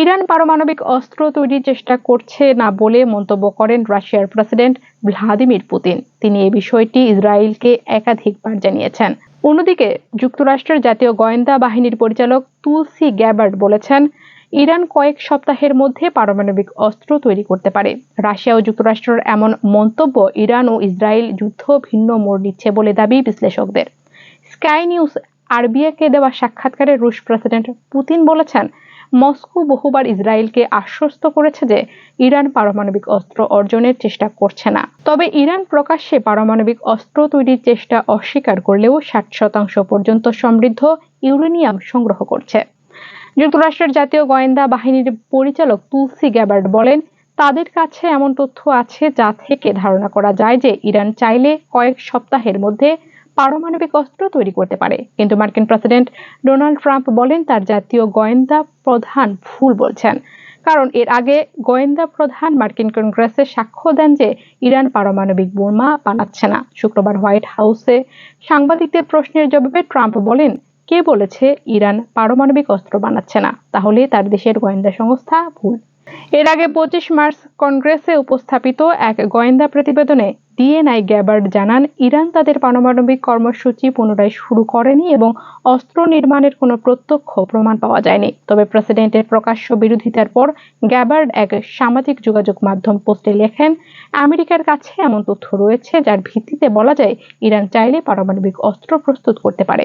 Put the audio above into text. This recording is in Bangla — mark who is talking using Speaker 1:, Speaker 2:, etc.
Speaker 1: ইরান পারমাণবিক অস্ত্র তৈরির চেষ্টা করছে না বলে মন্তব্য করেন রাশিয়ার প্রেসিডেন্ট ভ্লাদিমির পুতিন। তিনি এ বিষয়টি ইসরায়েলকে একাধিকবার জানিয়েছেন। অন্যদিকে, যুক্তরাষ্ট্রের জাতীয় গোয়েন্দা বাহিনীর পরিচালক তুলসি গ্যাবার্ড বলেছেন, ইরান কয়েক সপ্তাহের মধ্যে পারমাণবিক অস্ত্র তৈরি করতে পারে। রাশিয়া ও যুক্তরাষ্ট্রের এমন মন্তব্য ইরান ও ইসরায়েল যুদ্ধ ভিন্ন মোড় নিচ্ছে বলে দাবি বিশ্লেষকদের। স্কাই নিউজ আরবিয়াকে দেওয়া সাক্ষাৎকারে রুশ প্রেসিডেন্ট পুতিন বলেছেন মস্কো বহুবার ইসরায়েলকে আশ্বস্ত করেছে যে ইরান পারমাণবিক অস্ত্র অর্জনের চেষ্টা করছে না। তবে ইরান প্রকাশ্যে পারমাণবিক অস্ত্র তৈরির চেষ্টা অস্বীকার করলেও ষাট শতাংশ পর্যন্ত সমৃদ্ধ ইউরেনিয়াম সংগ্রহ করছে। যুক্তরাষ্ট্রের জাতীয় গোয়েন্দা বাহিনীর পরিচালক তুলসি গ্যাবার্ড বলেন, তাদের কাছে এমন তথ্য আছে যা থেকে ধারণা করা যায় যে ইরান চাইলে কয়েক সপ্তাহের মধ্যে পারমাণবিক অস্ত্র তৈরি করতে পারে। কিন্তু মার্কিন প্রেসিডেন্ট ডোনাল্ড ট্রাম্প বলেন, তার জাতীয় গোয়েন্দা প্রধান ভুল বলছেন। কারণ এর আগে গোয়েন্দা প্রধান মার্কিন কংগ্রেসে সাক্ষ্য দেন যে ইরান পারমাণবিক বোমা বানাচ্ছে না। শুক্রবার হোয়াইট হাউসে সাংবাদিকদের প্রশ্নের জবাবে ট্রাম্প বলেন, কে বলেছে ইরান পারমাণবিক অস্ত্র বানাচ্ছে না? তাহলে তার দেশের গোয়েন্দা সংস্থা ভুল। এর আগে পঁচিশ মার্চ কংগ্রেসে উপস্থাপিত এক গোয়েন্দা প্রতিবেদনে ডিএনআই গ্যাবার্ড জানান, ইরান তাদের পারমাণবিক কর্মসূচি পুনরায় শুরু করেনি এবং অস্ত্র নির্মাণের কোনো প্রত্যক্ষ প্রমাণ পাওয়া যায়নি। তবে প্রেসিডেন্টের প্রকাশ্য বিরোধিতার পর গ্যাবার্ড এক সামাজিক যোগাযোগ মাধ্যম পোস্টে লেখেন, আমেরিকার কাছে এমন তথ্য রয়েছে যার ভিত্তিতে বলা যায়, ইরান চাইলে পারমাণবিক অস্ত্র প্রস্তুত করতে পারে।